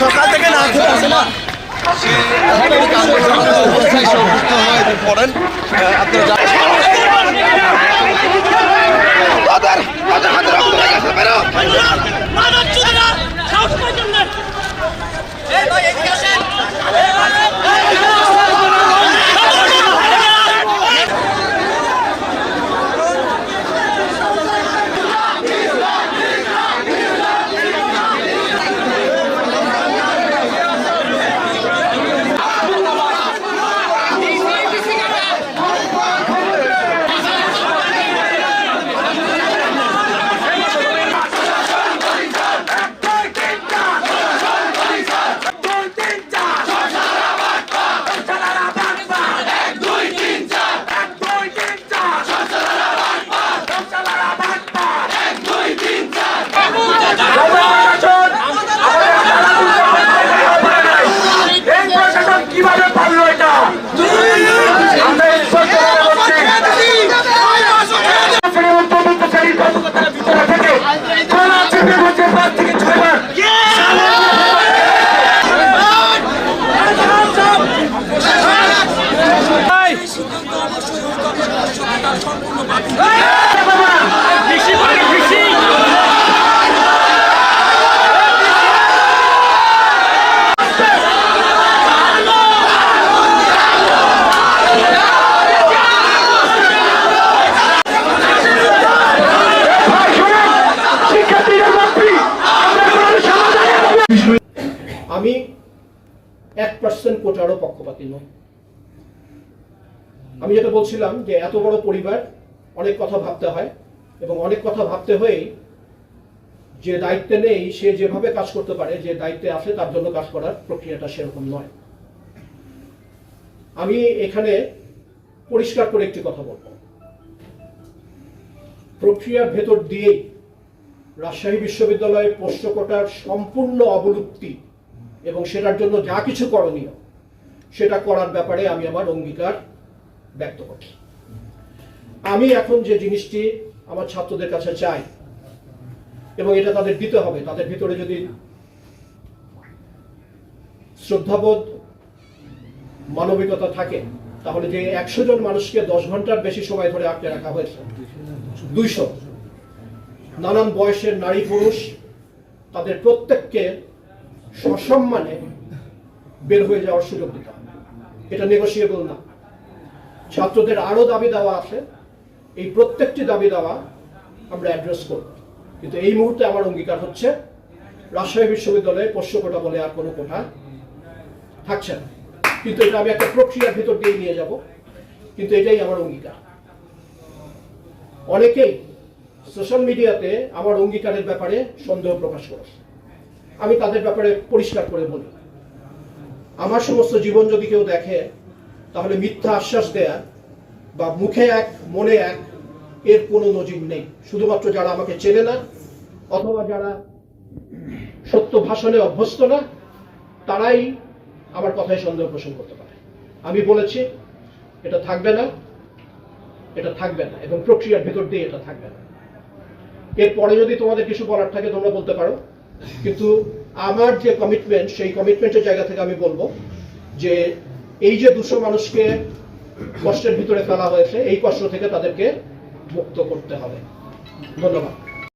সকাল থেকে না খেয়ে আসে না পড়েন আপনারা পার্সেন্ট কোটারও পক্ষপাতী নই আমি যেটা বলছিলাম যে এত বড় পরিবার, অনেক কথা ভাবতে হয় এবং অনেক কথা ভাবতে হয়েই যে দায়িত্বে নেই সে যেভাবে কাজ করতে পারে, যে দায়িত্বে আছে তার জন্য কাজ করার প্রক্রিয়াটা সেরকম নয়। আমি এখানে পরিষ্কার করে একটি কথা বলব। প্রক্রিয়ার ভেতর দিয়েই রাজশাহী বিশ্ববিদ্যালয়ের পোষ্য কোটার সম্পূর্ণ অবলুপ্তি এবং সেটার জন্য যা কিছু করণীয়, সেটা করার ব্যাপারে আমি আমার অঙ্গীকার ব্যক্ত করছি। আমি এখন যে জিনিসটি আমার ছাত্রদের কাছে চাই, এবং এটা তাদের দিতে হবে, তাদের ভিতরে যদি শ্রদ্ধাবোধ, মানবিকতা থাকে, তাহলে যে একশো জন মানুষকে দশ ঘণ্টার বেশি সময় ধরে আটকে রাখা হয়েছে, দুইশো। নানান বয়সের নারী পুরুষ তাদের প্রত্যেককে সসম্মানে বের হয়ে যাওয়ার সুযোগ দিতে হবে। এটা নেগোসিয়েবল না। ছাত্রদের আরও দাবি দেওয়া আছে। এই প্রত্যেকটি দাবি দেওয়া আমরা অ্যাড্রেস করব। কিন্তু এই মুহূর্তে আমার অঙ্গীকার হচ্ছে, রাজশাহী বিশ্ববিদ্যালয়ে পোষ্য কোটা বলে আর কোনো কোটা থাকছে না। কিন্তু এটা আমি একটা প্রক্রিয়ার ভিতর দিয়ে নিয়ে যাব। কিন্তু এটাই আমার অঙ্গীকার। অনেকেই সোশ্যাল মিডিয়াতে আমার অঙ্গীকারের ব্যাপারে সন্দেহ প্রকাশ করেছে। আমি তাদের ব্যাপারে পরিষ্কার করে বলি। আমার সমস্ত জীবন যদি কেউ দেখে, তাহলে মিথ্যা আশ্বাস দেয়া বা মুখে এক, মনে এক, এর কোনো নজির নেই। শুধুমাত্র যারা আমাকে চেনে না, অথবা যারা সত্য ভাষণে অভ্যস্ত না, তারাই আমার কথায় সন্দেহ পোষণ করতে পারে। আমি বলেছি, এটা থাকবে না, এটা থাকবে না, এবং প্রক্রিয়ার ভেতর দিয়ে এটা থাকবে না। এরপরে যদি তোমাদের কিছু বলার থাকে, তোমরা বলতে পারো। কিন্তু আমার যে কমিটমেন্ট সেই কমিটমেন্টের জায়গা থেকে আমি বলব যে এই যে দুশো মানুষকে কষ্টের ভিতরে ফেলা হয়েছে, এই কষ্ট থেকে তাদেরকে মুক্ত করতে হবে। ধন্যবাদ।